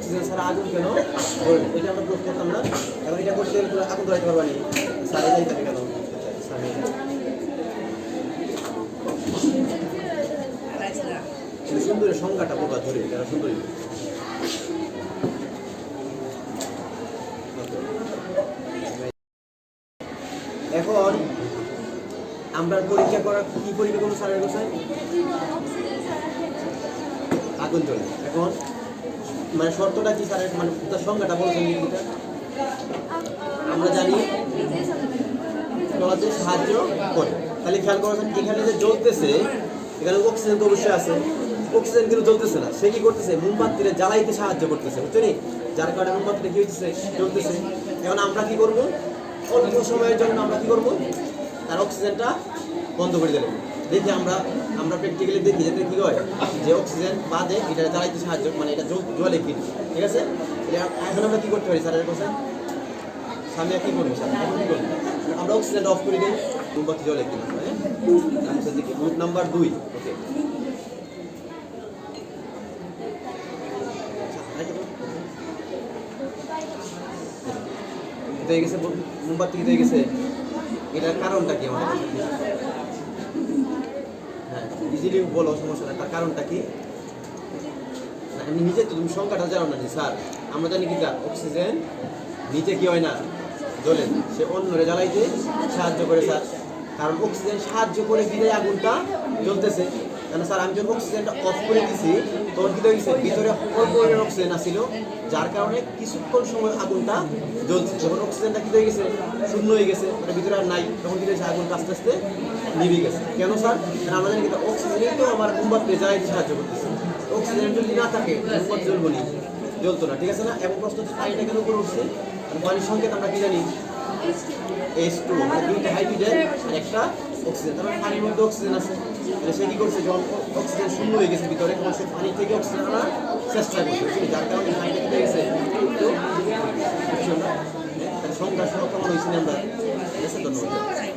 Oxygen ছাড়া আগুন কেন? এটা আমরা করতাম না। এখন এটা করতে গেলে আগুন ধরাইতে পারবা নি। এটাই যাবে কেন? সুন্দরের সংজ্ঞাটা বলবা ধরে সুন্দরী। এখন আমরা পরীক্ষা করার কি করব স্যারের কোথায় আগুন চলে এখন মানে শর্তটা কি স্যারের মানে তার সংজ্ঞাটা বলছেন আমরা জানি জ্বলাতে সাহায্য করে। তাহলে খেয়াল করেছেন এখানে যে জ্বলতেছে, এখানে অক্সিজেন তো অবশ্যই আছে। অক্সিজেন কিন্তু জ্বলতেছে না। সে কি করতেছে? মোমবাতিরে জ্বালাইতে সাহায্য করতেছে, বুঝছ নি? যার কারণে মোমবাতিটা কি হইতেছে? জ্বলতেছে। এখন আমরা কি করব? অল্প সময়ের জন্য আমরা কি করব? তার অক্সিজেনটা বন্ধ করে দিলাম। দেখি আমরা আমরা প্র্যাকটিক্যালি দেখি যাতে কি হয়, যে অক্সিজেন বাদে এটা জ্বালাইতে সাহায্য মানে এটা জ্বল- জ্বলে কি, ঠিক আছে? এখন আমরা কি করতে পারি স্যারের কাছে সামনে কি করব, স্যার? আমরা অক্সিজেন অফ করে দিই মোমবাতি জ্বলে কিনা হ্যাঁ? নাম্বার দুই, ওকে। হয়ে গেছে, মোমবাতি হয়ে গেছে। এটার কারণটা কি? আমাদের ইজিলি বলো সমস্যাটা তার কারণটা কি? আমি নিজে তো তুমি সংখ্যাটা জানো না স্যার। আমরা জানি কি যা অক্সিজেন নিজে কি হয় না? জ্বলে। না। সে অন্যরে জ্বালাইতে সাহায্য করে, স্যার। কারণ অক্সিজেন সাহায্য করে দিলে আগুনটা জ্বলতেছে। কেন স্যার, আমি যখন অক্সিজেনটা অফ করে দিছি, তখন কি হয়েছে? ভিতরে অল্প পরিমাণ অক্সিজেন আসছিল, যার কারণে কিছুক্ষণ সময় আগুনটা জ্বলছে। যখন অক্সিজেনটা কি হয়ে গেছে? শূন্য হয়ে গেছে মানে ভিতরে আর নাই, তখন কি হয়েছে? আগুনটা আস্তে আস্তে নিভে গেছে। কেন স্যার? কারণ আমরা জানি কি অক্সিজেনই তো আমার মোমবাতি জ্বালাইতে সাহায্য করতেছে। অক্সিজেন যদি না থাকে মোমবাতি জ্বলবো না, জ্বলতো না, ঠিক আছে না? এবং প্রশ্ন হচ্ছে পানিটা কেন উপরে উঠছে? পানির সংকেত আমরা কি জানি? এইচ টু দুইটা হাইড্রোজেন আর একটা অক্সিজেন তার মানে পানির মধ্যে অক্সিজেন আছে। সে কি করছে? যখন অক্সিজেন শূন্য হয়ে গেছে ভিতরে তখন সে পানি থেকে অক্সিজেন আনার চেষ্টা করছে? যার কারণে পানিটা কেটে গেছে। সংখ্যা সহ কেমন হয়েছি আমরা? ধন্যবাদ।